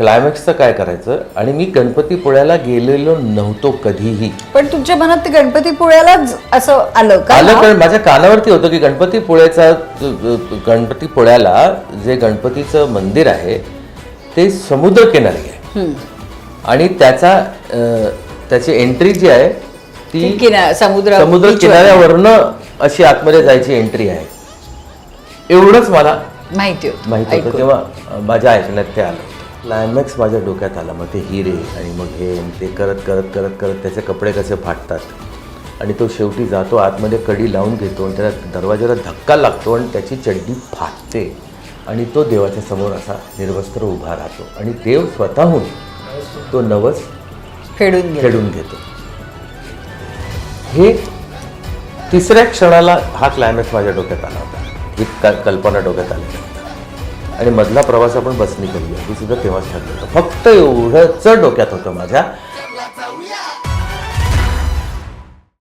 क्लायमॅक्सचं काय करायचं? आणि मी गणपतीपुळ्याला गेलेलो नव्हतो कधीही. पण तुमच्या मनात ते गणपतीपुळ्यालाच असं आलं का आलं कारण माझ्या कानावरती होतं की गणपतीपुळ्याचा गणपतीपुळ्याला जे गणपतीचं मंदिर आहे ते समुद्रकिनारी आहे. आणि त्याचा त्याची एंट्री जी आहे ती समुद्र समुद्र. किनाऱ्यावरनं अशी आतमध्ये जायची एंट्री आहे. एवढंच मला माहिती होतं. माहीत होतं. तेव्हा माझ्या ऐकण्यात ते आलं. क्लायमॅक्स माझ्या डोक्यात आला. मग ते हिरे आणि मग हे ते करत करत करत करत त्याचे कपडे कसे फाटतात. आणि तो शेवटी जातो आतमध्ये कडी लावून घेतो आणि त्याला दरवाजाला धक्का लागतो आणि त्याची चड्डी फाटते. आणि तो देवाच्या समोर असा निर्वस्त्र उभा राहतो. आणि देव स्वतःहून तो नवस फेडून खेळून घेतो. हे तिसऱ्या क्षणाला हा क्लायमॅक्स माझ्या डोक्यात आला होता. ही क- कल्पना डोक्यात आली. आणि मधला प्रवास आपण बसनी करूया. ही सुद्धा तेव्हाच ठरलं होतं. फक्त एवढंच डोक्यात होतं माझ्या.